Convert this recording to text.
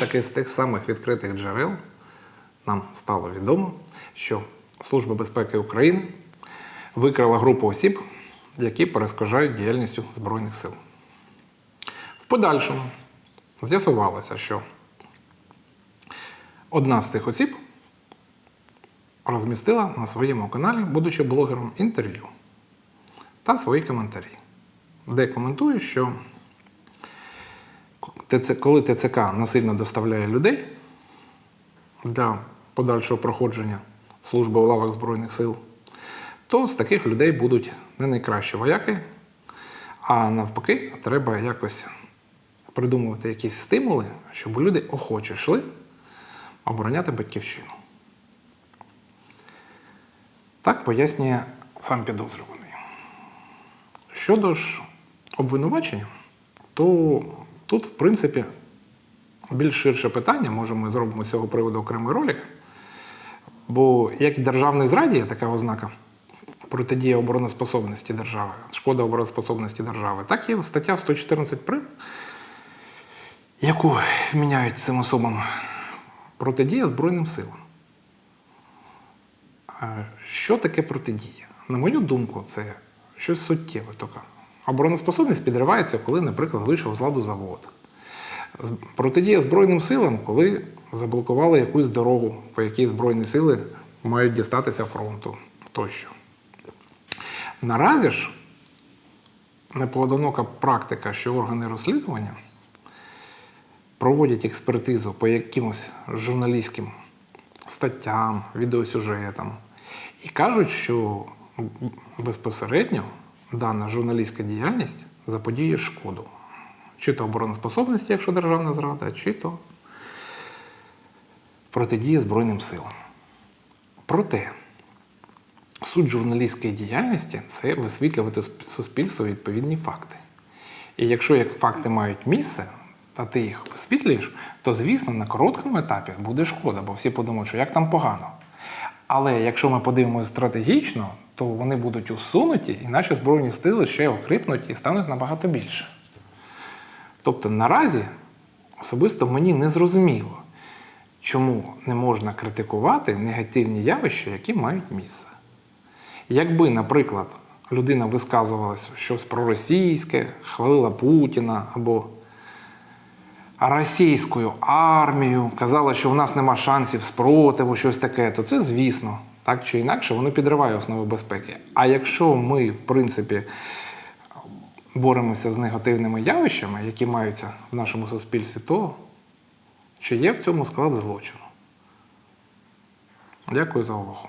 таки з тих самих відкритих джерел нам стало відомо, що Служба безпеки України викрила групу осіб, які перешкоджають діяльністю Збройних сил. В подальшому з'ясувалося, що одна з тих осіб розмістила на своєму каналі, будучи блогером, інтерв'ю та свої коментарі, де коментує, що ТЦ коли ТЦК насильно доставляє людей для подальшого проходження служби у лавах Збройних сил, то з таких людей будуть не найкращі вояки, а навпаки, треба якось придумувати якісь стимули, щоб люди охоче йшли обороняти батьківщину. Так пояснює сам підозрюваний. Щодо ж обвинувачення, то тут, в принципі, більш ширше питання, може, ми зробимо з цього приводу окремий ролик. Бо як і державний зраді є така ознака протидія обороноспособності держави, шкода обороноспособності держави, так є стаття 114 прим, яку вміняють цим особам протидія Збройним силам. Що таке протидія? На мою думку, це щось суттєве. Тільки обороноспособність підривається, коли, наприклад, вийшов з ладу завод. Протидія Збройним силам, коли заблокували якусь дорогу, по якій Збройні сили мають дістатися фронту тощо. Наразі ж непоодинока практика, що органи розслідування проводять експертизу по якимось журналістським статтям, відеосюжетам і кажуть, що безпосередньо дана журналістська діяльність заподіє шкоду. Чи то обороноспособності, якщо державна зрада, чи то протидія Збройним силам. Проте суть журналістської діяльності це висвітлювати суспільству відповідні факти. І якщо як факти мають місце, та ти їх висвітлюєш, то звісно на короткому етапі буде шкода, бо всі подумають, що як там погано. Але якщо ми подивимося стратегічно, то вони будуть усунуті, і наші збройні сили ще окріпнуть і стануть набагато більше. Тобто наразі особисто мені не зрозуміло, чому не можна критикувати негативні явища, які мають місце. Якби, наприклад, людина висказувалася щось проросійське, хвалила Путіна або російською армію, казала, що в нас нема шансів спротиву, щось таке, то це звісно, так чи інакше, воно підриває основи безпеки. А якщо ми, в принципі, боремося з негативними явищами, які маються в нашому суспільстві, то чи є в цьому склад злочину? Дякую за увагу.